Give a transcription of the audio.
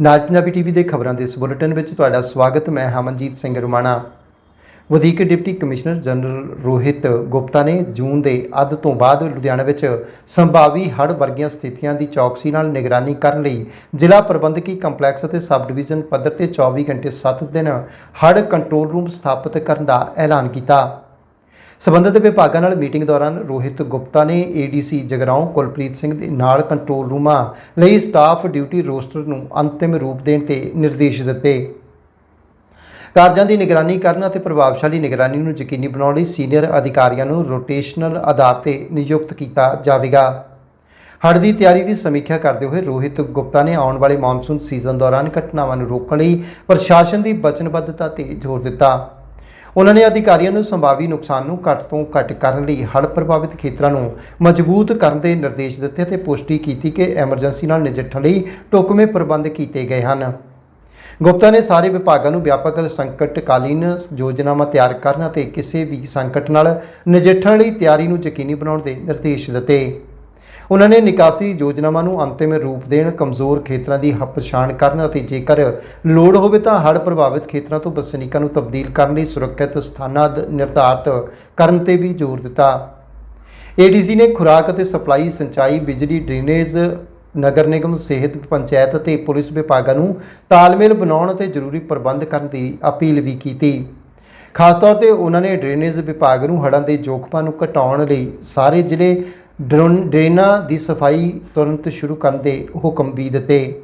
ਨਾਜ Punjabi TV ਦੇ ਖਬਰਾਂ ਦੇ ਇਸ ਬੁਲੇਟਿਨ ਵਿੱਚ ਤੁਹਾਡਾ ਸਵਾਗਤ, ਮੈਂ ਹਮਨਜੀਤ ਸਿੰਘ ਰੁਮਾਣਾ। ਵਧੀਕ deputy commissioner general Rohit Gupta ਨੇ ਜੂਨ ਦੇ ਅੱਧ ਤੋਂ ਬਾਅਦ ਲੁਧਿਆਣਾ ਵਿੱਚ ਸੰਭਾਵੀ ਹੜ੍ਹ ਵਰਗੀਆਂ ਸਥਿਤੀਆਂ ਦੀ ਚੌਕਸੀ ਨਾਲ ਨਿਗਰਾਨੀ ਕਰਨ ਲਈ ਜ਼ਿਲ੍ਹਾ ਪ੍ਰਬੰਧਕੀ ਕੰਪਲੈਕਸ ਅਤੇ ਸਬ ਡਿਵੀਜ਼ਨ ਪੱਧਰ ਤੇ 24 ਘੰਟੇ 7 ਦਿਨ ਹੜ੍ਹ ਕੰਟਰੋਲ ਰੂਮ ਸਥਾਪਿਤ ਕਰਨ ਦਾ ਐਲਾਨ ਕੀਤਾ। ਸਬੰਧਤ ਵਿਭਾਗਾਂ ਨਾਲ ਮੀਟਿੰਗ ਦੌਰਾਨ ਰੋਹਿਤ ਗੁਪਤਾ ਨੇ ਏਡੀਸੀ ਜਗਰਾਉਂ, ਕੁਲਪ੍ਰੀਤ ਸਿੰਘ ਦੇ ਨਾਲ ਕੰਟਰੋਲ ਰੂਮਾਂ ਲਈ ਸਟਾਫ ਡਿਊਟੀ ਰੋਸਟਰ ਨੂੰ ਅੰਤਿਮ ਰੂਪ ਦੇਣ ਤੇ ਨਿਰਦੇਸ਼ ਦਿੱਤੇ। ਕਾਰਜਾਂ ਦੀ ਨਿਗਰਾਨੀ ਕਰਨ ਅਤੇ ਪ੍ਰਭਾਵਸ਼ਾਲੀ ਨਿਗਰਾਨੀ ਨੂੰ ਯਕੀਨੀ ਬਣਾਉਣ ਲਈ ਸੀਨੀਅਰ ਅਧਿਕਾਰੀਆਂ ਨੂੰ ਰੋਟੇਸ਼ਨਲ ਆਧਾਰ ਤੇ ਨਿਯੁਕਤ ਕੀਤਾ ਜਾਵੇਗਾ। ਹੜ੍ਹ ਦੀ ਤਿਆਰੀ ਦੀ ਸਮੀਖਿਆ ਕਰਦੇ ਹੋਏ ਰੋਹਿਤ ਗੁਪਤਾ ਨੇ ਆਉਣ ਵਾਲੇ ਮੌਨਸੂਨ ਸੀਜ਼ਨ ਦੌਰਾਨ ਘਟਨਾਵਾਂ ਨੂੰ ਰੋਕਣ ਲਈ ਪ੍ਰਸ਼ਾਸਨ ਦੀ ਵਚਨਬੱਧਤਾ ਤੇ ਜ਼ੋਰ ਦਿੱਤਾ। ਉਹਨਾਂ ਨੇ ਅਧਿਕਾਰੀਆਂ ਨੂੰ ਸੰਭਾਵੀ ਨੁਕਸਾਨ ਨੂੰ ਘੱਟ ਤੋਂ ਘੱਟ ਕਰਨ ਲਈ ਹੜ੍ਹ ਪ੍ਰਭਾਵਿਤ ਖੇਤਰਾਂ ਨੂੰ ਮਜ਼ਬੂਤ ਕਰਨ ਦੇ ਨਿਰਦੇਸ਼ ਦਿੱਤੇ ਅਤੇ ਪੁਸ਼ਟੀ ਕੀਤੀ ਕਿ ਐਮਰਜੈਂਸੀ ਨਾਲ ਨਜਿੱਠਣ ਲਈ ਢੁਕਵੇਂ ਪ੍ਰਬੰਧ ਕੀਤੇ ਗਏ ਹਨ। ਗੁਪਤਾ ਨੇ ਸਾਰੇ ਵਿਭਾਗਾਂ ਨੂੰ ਵਿਆਪਕ ਸੰਕਟਕਾਲੀਨ ਯੋਜਨਾਵਾਂ ਤਿਆਰ ਕਰਨ ਅਤੇ ਕਿਸੇ ਵੀ ਸੰਕਟ ਨਾਲ ਨਜਿੱਠਣ ਲਈ ਤਿਆਰੀ ਨੂੰ ਯਕੀਨੀ ਬਣਾਉਣ ਦੇ ਨਿਰਦੇਸ਼ ਦਿੱਤੇ। ਉਹਨਾਂ ਨੇ ਨਿਕਾਸੀ ਯੋਜਨਾਵਾਂ ਨੂੰ ਅੰਤਿਮ ਰੂਪ ਦੇਣ, ਕਮਜ਼ੋਰ ਖੇਤਰਾਂ ਦੀ ਪਛਾਣ ਕਰਨ ਅਤੇ ਜੇਕਰ ਲੋੜ ਹੋਵੇ ਤਾਂ ਹੜ੍ਹ ਪ੍ਰਭਾਵਿਤ ਖੇਤਰਾਂ ਤੋਂ ਵਸਨੀਕਾਂ ਨੂੰ ਤਬਦੀਲ ਕਰਨ ਲਈ ਸੁਰੱਖਿਅਤ ਸਥਾਨਾਂ ਦ- ਨਿਰਧਾਰਤ ਕਰਨ ਤੇ ਵੀ ਜ਼ੋਰ ਦਿੱਤਾ। ਏਡੀਸੀ ਨੇ ਖੁਰਾਕ ਅਤੇ ਸਪਲਾਈ, ਸਿੰਚਾਈ, ਬਿਜਲੀ, ਡਰੇਨੇਜ, ਨਗਰ ਨਿਗਮ, ਸਿਹਤ ਪੰਚਾਇਤ ਅਤੇ ਪੁਲਿਸ ਵਿਭਾਗਾਂ ਨੂੰ ਤਾਲਮੇਲ ਬਣਾਉਣ ਅਤੇ ਜ਼ਰੂਰੀ ਪ੍ਰਬੰਧ ਕਰਨ ਦੀ ਅਪੀਲ ਵੀ ਕੀਤੀ। ਖਾਸ ਤੌਰ ਤੇ ਉਹਨਾਂ ਨੇ ਡਰੇਨੇਜ ਵਿਭਾਗ ਨੂੰ ਹੜ੍ਹਾਂ ਦੇ ਜੋਖਮਾਂ ਨੂੰ ਘਟਾਉਣ ਲਈ ਸਾਰੇ ਜ਼ਿਲ੍ਹੇ ਡਰੇਨਾਂ ਦੀ ਸਫ਼ਾਈ ਤੁਰੰਤ ਸ਼ੁਰੂ ਕਰਨ ਦੇ ਹੁਕਮ ਵੀ ਦਿੱਤੇ।